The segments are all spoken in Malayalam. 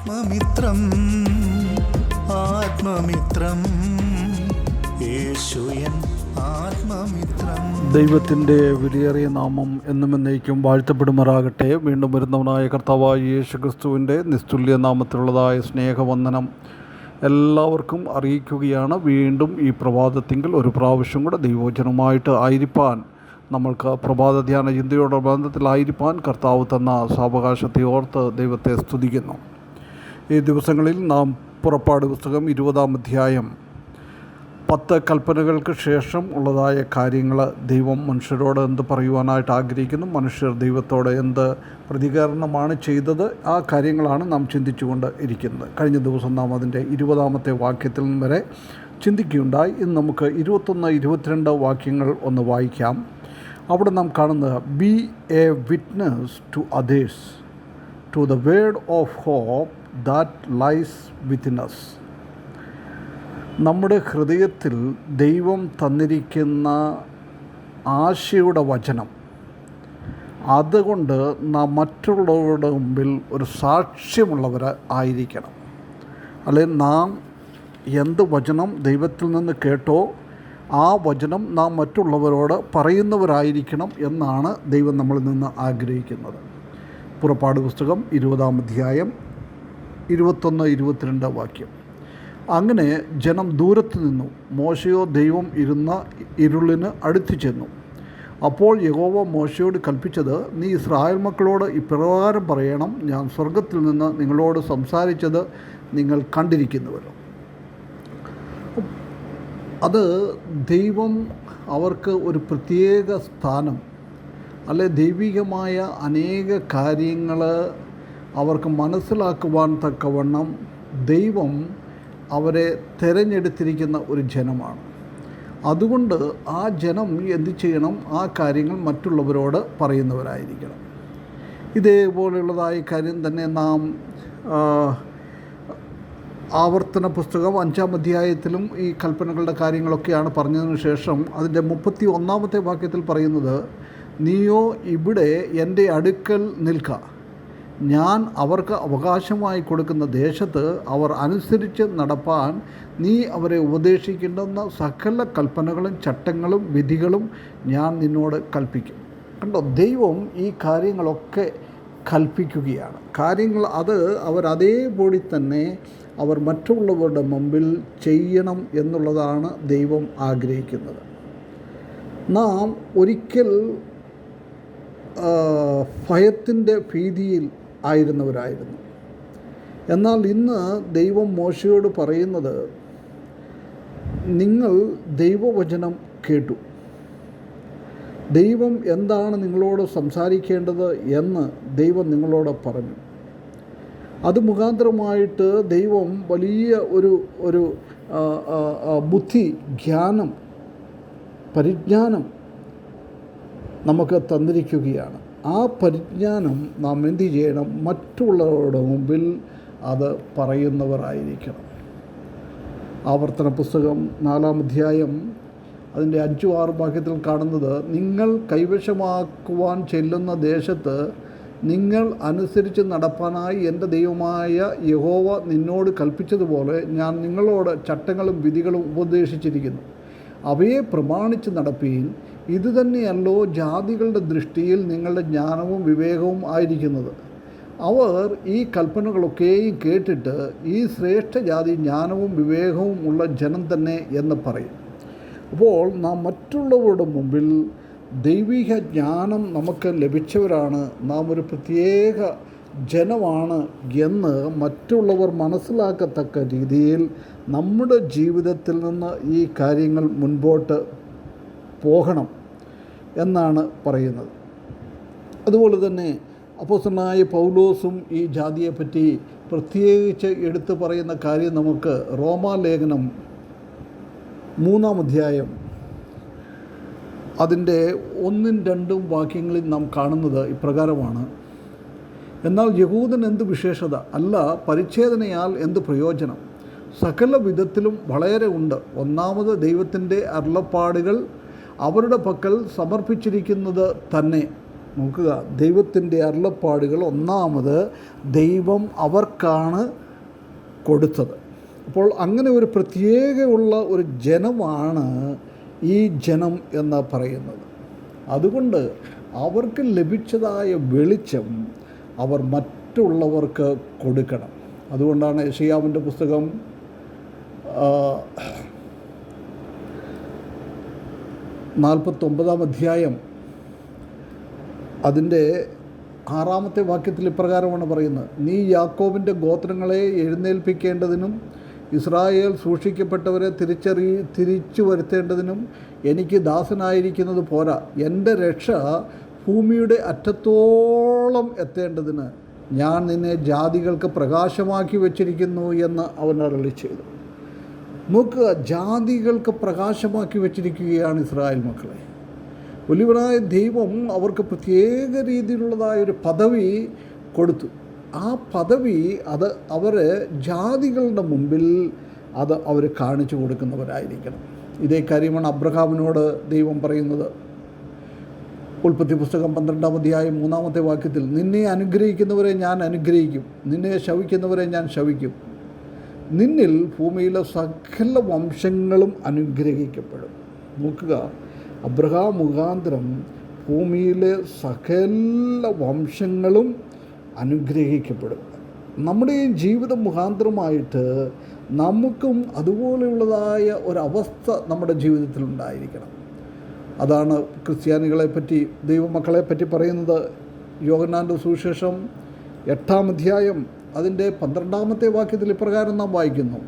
ആത്മമിത്രം ആത്മമിത്രം. യേശുയൻ ആത്മമിത്രം. ദൈവത്തിന്റെ വിലയേറിയ നാമം എന്നും എന്നേക്കും വാഴ്ത്തപ്പെടുമാറാകട്ടെ. വീണ്ടും വരുന്നവനായ കർത്താവായ യേശു ക്രിസ്തുവിന്റെ നിസ്തുല്യ നാമത്തിലുള്ളതായ സ്നേഹവന്ദനം എല്ലാവർക്കും അറിയിക്കുകയാണ്. വീണ്ടും ഈ പ്രഭാതത്തിങ്കിൽ ഒരു പ്രാവശ്യം കൂടെ ദൈവോചനമായിട്ട് ആയിരിക്കാൻ നമ്മൾക്ക് പ്രഭാത ധ്യാന ചിന്തയോടെ ബന്ധത്തിലായിരിക്കാൻ കർത്താവ് തന്ന സാവകാശത്തെ ഓർത്ത് ദൈവത്തെ സ്തുതിക്കുന്നു. ഈ ദിവസങ്ങളിൽ നാം പുറപ്പാട് പുസ്തകം ഇരുപതാം അധ്യായം. പത്ത് കൽപ്പനകൾക്ക് ശേഷം ഉള്ളതായ കാര്യങ്ങൾ ദൈവം മനുഷ്യരോട് എന്ത് പറയുവാനായിട്ട് ആഗ്രഹിക്കുന്നു? മനുഷ്യർ ദൈവത്തോട് എന്ത് പ്രതികരണമാണ് ചെയ്തത്? ആ കാര്യങ്ങളാണ് നാം ചിന്തിച്ചുകൊണ്ട് ഇരിക്കുന്നത്. കഴിഞ്ഞ ദിവസം നാം അതിന്റെ ഇരുപതാമത്തെ വാക്യത്തിൽ നിന്ന് വരെ ചിന്തിക്കുകയുണ്ടായി. ഇന്ന് നമുക്ക് ഇരുപത്തൊന്ന് ഇരുപത്തിരണ്ട് വാക്യങ്ങൾ ഒന്ന് വായിക്കാം. അവിടെ നാം കാണുന്നത് be a witness to others to the word of hope that lies within us നമ്മുടെ ഹൃദയത്തിൽ ദൈവം തന്നിരിക്കുന്ന ആശയുടെ വചനം. അതുകൊണ്ട് നാം മറ്റുള്ളവരുടെ മുമ്പിൽ ഒരു സാക്ഷ്യമുള്ളവർ ആയിരിക്കണം. അല്ലെങ്കിൽ നാം എന്ത് വചനം ദൈവത്തിൽ നിന്ന് കേട്ടോ ആ വചനം നാം മറ്റുള്ളവരോട് പറയുന്നവരായിരിക്കണം എന്നാണ് ദൈവം നമ്മളിൽ നിന്ന് ആഗ്രഹിക്കുന്നത്. പുറപ്പാട് പുസ്തകം ഇരുപതാം അധ്യായം ഇരുപത്തൊന്ന് ഇരുപത്തിരണ്ട് വാക്യം. അങ്ങനെ ജനം ദൂരത്ത് നിന്നു. മോശയോ ദൈവം ഇരുന്ന ഇരുളിന് അടുത്തു ചെന്നു. അപ്പോൾ യഹോവ മോശയോട് കൽപ്പിച്ചത് നീ ഇസ്രായേൽ മക്കളോട് ഇപ്രകാരം പറയണം. ഞാൻ സ്വർഗത്തിൽ നിന്ന് നിങ്ങളോട് സംസാരിച്ചത് നിങ്ങൾ കണ്ടിരിക്കുന്നുവല്ലോ. അത് ദൈവം അവർക്ക് ഒരു പ്രത്യേക സ്ഥാനം അല്ലെ ദൈവികമായ അനേക കാര്യങ്ങൾ അവർക്ക് മനസ്സിലാക്കുവാൻ തക്കവണ്ണം ദൈവം അവരെ തിരഞ്ഞെടുത്തിരിക്കുന്ന ഒരു ജനമാണ്. അതുകൊണ്ട് ആ ജനം എന്ത് ചെയ്യണം? ആ കാര്യങ്ങൾ മറ്റുള്ളവരോട് പറയുന്നവരായിരിക്കണം. ഇതേപോലെയുള്ളതായ കാര്യം തന്നെ നാം ആവർത്തന പുസ്തകം അഞ്ചാം അധ്യായത്തിലും ഈ കൽപ്പനകളുടെ കാര്യങ്ങളൊക്കെയാണ് പറഞ്ഞതിന് ശേഷം അതിന്റെ മുപ്പത്തി ഒന്നാമത്തെ വാക്യത്തിൽ പറയുന്നത് നീയോ ഇവിടെ എന്റെ അടുക്കൽ നിൽക്ക. ഞാൻ അവർക്ക് അവകാശമായി കൊടുക്കുന്ന ദേശത്ത് അവർ അനുസരിച്ച് നടപ്പാൻ നീ അവരെ ഉപദേശിക്കേണ്ടുന്ന സകല കൽപ്പനകളും ചട്ടങ്ങളും വിധികളും ഞാൻ നിന്നോട് കൽപ്പിക്കും. കണ്ടോ ദൈവം ഈ കാര്യങ്ങളൊക്കെ കൽപ്പിക്കുകയാണ്. കാര്യങ്ങൾ അത് അവർ അതേപടി തന്നെ അവർ മറ്റുള്ളവരുടെ മുമ്പിൽ ചെയ്യണം എന്നുള്ളതാണ് ദൈവം ആഗ്രഹിക്കുന്നത്. നാം ഒരിക്കൽ ഭയത്തിന്റെ ഭീതിയിൽ ആയിരുന്നവരായിരുന്നു. എന്നാൽ ഇന്ന് ദൈവം മോശയോട് പറയുന്നത് നിങ്ങൾ ദൈവവചനം കേട്ടു. ദൈവം എന്താണ് നിങ്ങളോട് സംസാരിക്കേണ്ടത് എന്ന് ദൈവം നിങ്ങളോട് പറഞ്ഞു. അത് മുഖാന്തരമായിട്ട് ദൈവം വലിയ ഒരു ഒരു ബുദ്ധി ജ്ഞാനം പരിജ്ഞാനം നമുക്ക് തന്നിരിക്കുകയാണ്. ആ പരിജ്ഞാനം നാം എന്ത് ചെയ്യണം? മറ്റുള്ളവരുടെ മുമ്പിൽ അത് പറയുന്നവരായിരിക്കണം. ആവർത്തന പുസ്തകം നാലാം അധ്യായം അതിന്റെ അഞ്ചു ആറ് വാക്യത്തിൽ കാണുന്നത് നിങ്ങൾ കൈവശമാക്കുവാൻ ചെല്ലുന്ന ദേശത്ത് നിങ്ങൾ അനുസരിച്ച് നടപ്പാനായി എന്റെ ദൈവമായ യഹോവ നിന്നോട് കൽപ്പിച്ചതുപോലെ ഞാൻ നിങ്ങളോട് ചട്ടങ്ങളും വിധികളും ഉപദേശിച്ചിരിക്കുന്നു. അവയെ പ്രമാണിച്ച് നടപ്പീൻ ഇതുതന്നെയല്ലോ ജാതികളുടെ ദൃഷ്ടിയിൽ നിങ്ങളുടെ ജ്ഞാനവും വിവേകവും ആയിരിക്കുന്നത്. അവർ ഈ കൽപ്പനകളൊക്കെയും കേട്ടിട്ട് ഈ ശ്രേഷ്ഠ ജാതി ജ്ഞാനവും വിവേകവും ഉള്ള ജനം തന്നെ എന്ന് പറയും. അപ്പോൾ നാം മറ്റുള്ളവരുടെ മുമ്പിൽ ദൈവിക ജ്ഞാനം നമുക്ക് ലഭിച്ചവരാണ്. നാം ഒരു പ്രത്യേക ജനമാണ് എന്ന് മറ്റുള്ളവർ മനസ്സിലാക്കത്തക്ക രീതിയിൽ നമ്മുടെ ജീവിതത്തിൽ നിന്ന് ഈ കാര്യങ്ങൾ മുൻപോട്ട് പോകണം എന്നാണ് പറയുന്നത്. അതുപോലെ തന്നെ അപ്പോസനായ പൗലോസും ഈ ജാതിയെപ്പറ്റി പ്രത്യേകിച്ച് എടുത്തു പറയുന്ന കാര്യം നമുക്ക് റോമാലേഖനം മൂന്നാം അധ്യായം അതിന്റെ ഒന്നും രണ്ടും വാക്യങ്ങളിൽ നാം കാണുന്നത് ഇപ്രകാരമാണ്. എന്നാൽ യഹൂദൻ എന്ത് വിശേഷത? അല്ല പരിച്ഛേദനയാൽ എന്ത് പ്രയോജനം? സകല വിധത്തിലും വളരെ ഉണ്ട്. ഒന്നാമത് ദൈവത്തിന്റെ അരുളപ്പാടുകൾ അവരുടെ പക്കൽ സമർപ്പിച്ചിരിക്കുന്നത് തന്നെ. നോക്കുക ദൈവത്തിന്റെ അരുളപ്പാടുകൾ ഒന്നാമത് ദൈവം അവർക്കാണ് കൊടുത്തത്. അപ്പോൾ അങ്ങനെ ഒരു പ്രത്യേകമുള്ള ഒരു ജനമാണ് ഈ ജനം എന്ന് പറയുന്നത്. അതുകൊണ്ട് അവർക്ക് ലഭിച്ചതായ വെളിച്ചം അവർ മറ്റുള്ളവർക്ക് കൊടുക്കണം. അതുകൊണ്ടാണ് യഷിയാവിന്റെ പുസ്തകം ആ, നാൽപ്പത്തൊമ്പതാം അധ്യായം അതിന്റെ ആറാമത്തെ വാക്യത്തിൽ ഇപ്രകാരമാണ് പറയുന്നത്. നീ യാക്കോബിന്റെ ഗോത്രങ്ങളെ എഴുന്നേൽപ്പിക്കേണ്ടതിനും ഇസ്രായേൽ സൂക്ഷിക്കപ്പെട്ടവരെ തിരിച്ചറി തിരിച്ചു വരുത്തേണ്ടതിനും എനിക്ക് ദാസനായിരിക്കുന്നത് പോരാ. എന്റെ രക്ഷ ഭൂമിയുടെ അറ്റത്തോളം എത്തേണ്ടതിന് ഞാൻ നിന്നെ ജാതികൾക്ക് പ്രകാശമാക്കി വച്ചിരിക്കുന്നു എന്ന് അവൻ അരളി ചെയ്തു. നോക്കുക ജാതികൾക്ക് പ്രകാശമാക്കി വെച്ചിരിക്കുകയാണ് ഇസ്രായേൽ മക്കളെ. ഒലിവനായ ദൈവം അവർക്ക് പ്രത്യേക രീതിയിലുള്ളതായ ഒരു പദവി കൊടുത്തു. ആ പദവി അത് അവർ ജാതികളുടെ മുമ്പിൽ അത് അവർ കാണിച്ചു കൊടുക്കുന്നവരായിരിക്കണം. ഇതേ കാര്യമാണ് അബ്രഹാമിനോട് ദൈവം പറയുന്നത്. ഉൽപ്പത്തി പുസ്തകം പന്ത്രണ്ടാം അധ്യായം മൂന്നാമത്തെ വാക്യത്തിൽ നിന്നെ അനുഗ്രഹിക്കുന്നവരെ ഞാൻ അനുഗ്രഹിക്കും. നിന്നെ ശവിക്കുന്നവരെ ഞാൻ ശവിക്കും. നിന്നിൽ ഭൂമിയിലെ സകല വംശങ്ങളും അനുഗ്രഹിക്കപ്പെടും. നോക്കുക അബ്രഹാം മുഖാന്തരം ഭൂമിയിലെ സകല വംശങ്ങളും അനുഗ്രഹിക്കപ്പെടും. നമ്മുടെ ഈ ജീവിതം മുഖാന്തരമായിട്ട് നമുക്കും അതുപോലെയുള്ളതായ ഒരവസ്ഥ നമ്മുടെ ജീവിതത്തിൽ ഉണ്ടായിരിക്കണം. അതാണ് ക്രിസ്ത്യാനികളെ പറ്റി ദൈവമക്കളെ പറ്റി പറയുന്നത്. യോഗനാന്റെ സുവിശേഷം എട്ടാം അധ്യായം അതിന്റെ പന്ത്രണ്ടാമത്തെ വാക്യത്തിൽ ഇപ്രകാരം നാം വായിക്കുന്നു.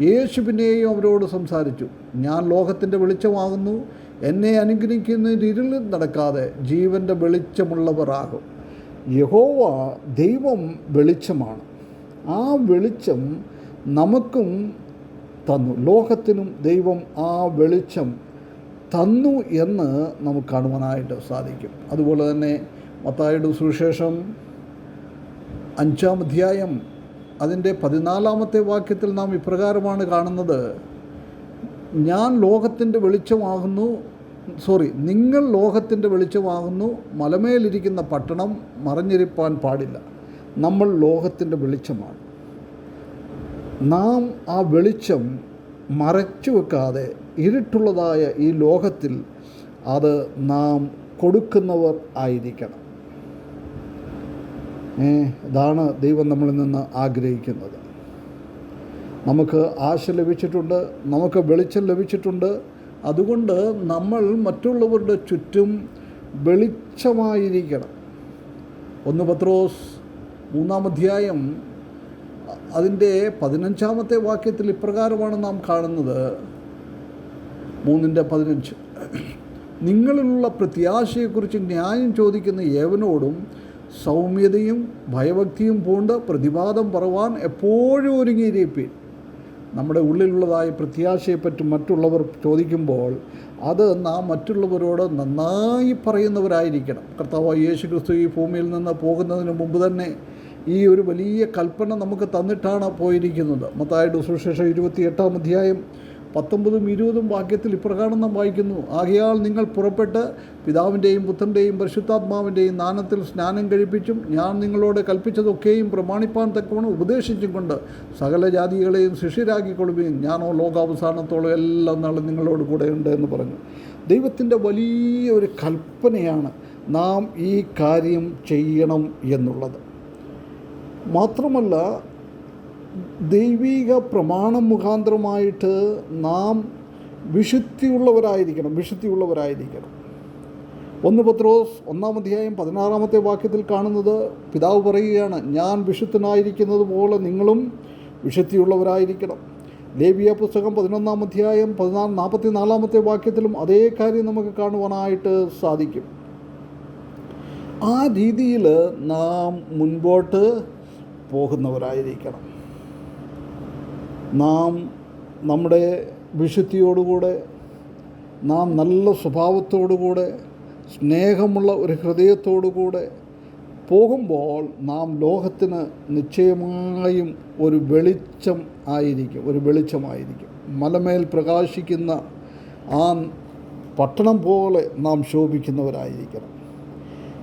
യേശു പിന്നെയും അവരോട് സംസാരിച്ചു. ഞാൻ ലോകത്തിന്റെ വെളിച്ചമാകുന്നു. എന്നെ അനുഗ്രഹിക്കുന്ന ഇരുളിൽ നടക്കാതെ ജീവന്റെ വെളിച്ചമുള്ളവർ ആകും യഹോവ ദൈവം വെളിച്ചമാണ്. ആ വെളിച്ചം നമുക്കും തന്നു. ലോകത്തിനും ദൈവം ആ വെളിച്ചം തന്നു എന്ന് നമുക്ക് കാണുവാനായിട്ട് സാധിക്കും. അതുപോലെ തന്നെ മത്തായുടെ സുവിശേഷം അഞ്ചാം അധ്യായം അതിന്റെ പതിനാലാമത്തെ വാക്യത്തിൽ നാം ഇപ്രകാരമാണ് കാണുന്നത്. ഞാൻ ലോകത്തിന്റെ വെളിച്ചമാകുന്നു സോറി നിങ്ങൾ ലോകത്തിന്റെ വെളിച്ചമാകുന്നു മലമേലിരിക്കുന്ന പട്ടണം മറഞ്ഞിരിപ്പാൻ പാടില്ല. നമ്മൾ ലോകത്തിന്റെ വെളിച്ചമാണ്. നാം ആ വെളിച്ചം മറച്ചു വെക്കാതെ ഇരുട്ടുള്ളതായ ഈ ലോകത്തിൽ അത് നാം കൊടുക്കുന്നവർ ആയിരിക്കണം. ഇതാണ് ദൈവം നമ്മളിൽ നിന്ന് ആഗ്രഹിക്കുന്നത്. നമുക്ക് ആശ ലഭിച്ചിട്ടുണ്ട് നമുക്ക് വെളിച്ചം ലഭിച്ചിട്ടുണ്ട്. അതുകൊണ്ട് നമ്മൾ മറ്റുള്ളവരുടെ ചുറ്റും വെളിച്ചമായിരിക്കണം. ഒന്ന് പത്രോസ് മൂന്നാം അധ്യായം അതിന്റെ പതിനഞ്ചാമത്തെ വാക്യത്തിൽ ഇപ്രകാരമാണ് നാം കാണുന്നത്. മൂന്നിന്റെ പതിനഞ്ച്. നിങ്ങളിലുള്ള പ്രത്യാശയെക്കുറിച്ച് ന്യായം ചോദിക്കുന്ന ഏവനോടും സൗമ്യതയും ഭയഭക്തിയും പൂണ്ട് പ്രതിവാദം പറവാൻ എപ്പോഴും ഒരുങ്ങിയിരിപ്പീൻ. നമ്മുടെ ഉള്ളിലുള്ളതായ പ്രത്യാശയെപ്പറ്റി മറ്റുള്ളവർ ചോദിക്കുമ്പോൾ അത് നാം മറ്റുള്ളവരോട് നന്നായി പറയുന്നവരായിരിക്കണം. കർത്താവ് യേശു ക്രിസ്തു ഈ ഭൂമിയിൽ നിന്ന് പോകുന്നതിന് മുമ്പ് തന്നെ ഈ ഒരു വലിയ കൽപ്പന നമുക്ക് തന്നിട്ടാണ് പോയിരിക്കുന്നത്. മത്തായുടെ സുശേഷം ഇരുപത്തി എട്ടാം അധ്യായം പത്തൊമ്പതും ഇരുപതും വാക്യത്തിൽ ഇപ്രകാരം നാം വായിക്കുന്നു. ആകയാൽ നിങ്ങൾ പുറപ്പെട്ട് പിതാവിന്റെയും പുത്രന്റെയും പരിശുദ്ധാത്മാവിന്റെയും നാനത്തിൽ സ്നാനം കഴിപ്പിച്ചും ഞാൻ നിങ്ങളോട് കൽപ്പിച്ചതൊക്കെയും പ്രമാണിപ്പാൻ തക്കവണ്ണം ഉപദേശിച്ചും കൊണ്ട് സകല ജാതികളെയും ശിഷ്യരാക്കിക്കൊള്ളുകയും ഞാനോ ലോകാവസാനത്തോളം എല്ലാം നാളെ നിങ്ങളോട് കൂടെ ഉണ്ട് എന്ന് പറഞ്ഞു. ദൈവത്തിന്റെ വലിയ ഒരു കൽപ്പനയാണ് നാം ഈ കാര്യം ചെയ്യണം എന്നുള്ളത്. മാത്രമല്ല ദൈവിക പ്രമാണം മുഖാന്തരമായിട്ട് നാം വിശുദ്ധിയുള്ളവരായിരിക്കണം വിശുദ്ധിയുള്ളവരായിരിക്കണം. ഒന്ന് പത്രോസ് ഒന്നാം അധ്യായം പതിനാറാമത്തെ വാക്യത്തിൽ കാണുന്നത് പിതാവ് പറയുകയാണ് ഞാൻ വിശുദ്ധനായിരിക്കുന്നത് പോലെ നിങ്ങളും വിശുദ്ധിയുള്ളവരായിരിക്കണം. ലേബിയ പുസ്തകം പതിനൊന്നാം അധ്യായം പതിനാല് നാൽപ്പത്തി നാലാമത്തെ വാക്യത്തിലും അതേ കാര്യം നമുക്ക് കാണുവാനായിട്ട് സാധിക്കും. ആ രീതിയിൽ നാം മുൻപോട്ട് പോകുന്നവരായിരിക്കണം. നാം നമ്മുടെ വിശുദ്ധിയോടുകൂടെ നാം നല്ല സ്വഭാവത്തോടുകൂടെ സ്നേഹമുള്ള ഒരു ഹൃദയത്തോടുകൂടെ പോകുമ്പോൾ നാം ലോകത്തിന് നിശ്ചയമായും ഒരു വെളിച്ചം ആയിരിക്കും ഒരു വെളിച്ചമായിരിക്കും. മലമേൽ പ്രകാശിക്കുന്ന ആ പട്ടണം പോലെ നാം ശോഭിക്കുന്നവരായിരിക്കണം.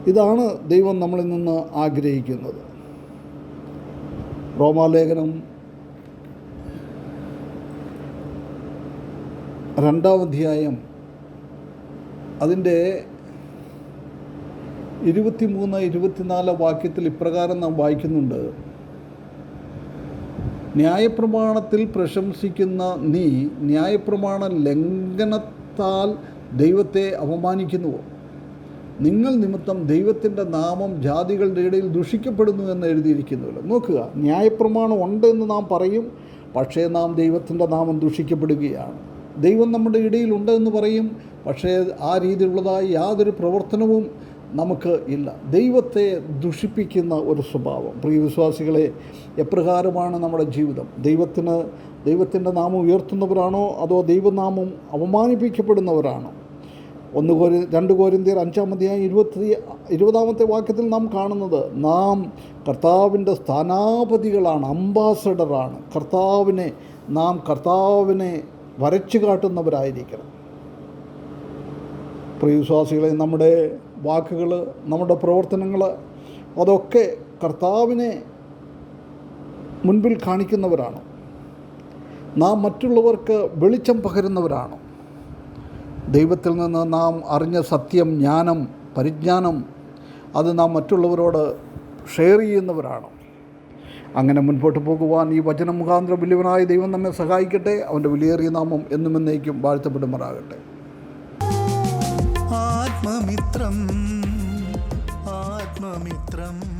ഇതാണ് ദൈവം നമ്മളിൽ നിന്ന് ആഗ്രഹിക്കുന്നത്. റോമാലേഖനം രണ്ടാം അധ്യായം അതിന്റെ ഇരുപത്തിമൂന്ന് ഇരുപത്തിനാല് വാക്യത്തിൽ ഇപ്രകാരം നാം വായിക്കുന്നുണ്ട്. ന്യായപ്രമാണത്തിൽ പ്രശംസിക്കുന്ന നീ ന്യായപ്രമാണ ലംഘനത്താൽ ദൈവത്തെ അപമാനിക്കുന്നുവോ? നിങ്ങൾ നിമിത്തം ദൈവത്തിന്റെ നാമം ജാതികളുടെ ഇടയിൽ ദുഷിക്കപ്പെടുന്നു എന്ന് എഴുതിയിരിക്കുന്നുവല്ലോ. നോക്കുക ന്യായപ്രമാണം ഉണ്ട് എന്ന് നാം പറയും പക്ഷേ നാം ദൈവത്തിന്റെ നാമം ദുഷിക്കപ്പെടുകയാണ്. ദൈവം നമ്മുടെ എന്ന് പറയും. പക്ഷേ ആ രീതിയിലുള്ളതായ യാതൊരു പ്രവർത്തനവും നമുക്ക് ഇല്ല. ദൈവത്തെ ദുഷിപ്പിക്കുന്ന ഒരു സ്വഭാവം. പ്രിയ വിശ്വാസികളെ എപ്രകാരമാണ് നമ്മുടെ ജീവിതം? ദൈവത്തിന് ദൈവത്തിന്റെ നാമം ഉയർത്തുന്നവരാണോ? അതോ ദൈവനാമം അവമാനിപ്പിക്കപ്പെടുന്നവരാണോ ഒന്ന് കോരി രണ്ട് കോരിന്തിയർ അഞ്ചാമത്തെയായി ഇരുപത്തി ഇരുപതാമത്തെ വാക്യത്തിൽ നാം കാണുന്നത് നാം കർത്താവിന്റെ സ്ഥാനാപതികളാണ് അംബാസഡറാണ്. കർത്താവിനെ നാം കർത്താവിനെ വരച്ചു കാട്ടുന്നവരായിരിക്കണം. പ്രിയവിശ്വാസികളെ നമ്മുടെ വാക്കുകൾ നമ്മുടെ പ്രവർത്തനങ്ങൾ അതൊക്കെ കർത്താവിനെ മുൻപിൽ കാണിക്കുന്നവരാണ്. നാം മറ്റുള്ളവർക്ക് വെളിച്ചം പകരുന്നവരാണ്. ദൈവത്തിൽ നിന്ന് നാം അറിഞ്ഞ സത്യം ജ്ഞാനം പരിജ്ഞാനം അത് നാം മറ്റുള്ളവരോട് ഷെയർ ചെയ്യുന്നവരാണ്. അങ്ങനെ മുൻപോട്ട് പോകുവാൻ ഈ വചന മുഖാന്തരം വലിയവനായ ദൈവം നമ്മെ സഹായിക്കട്ടെ. അവന്റെ വിലയേറിയ നാമം എന്നും എന്നേക്കും വാഴ്ത്തപ്പെടുമാറാകട്ടെ. ആത്മമിത്രം ആത്മമിത്രം.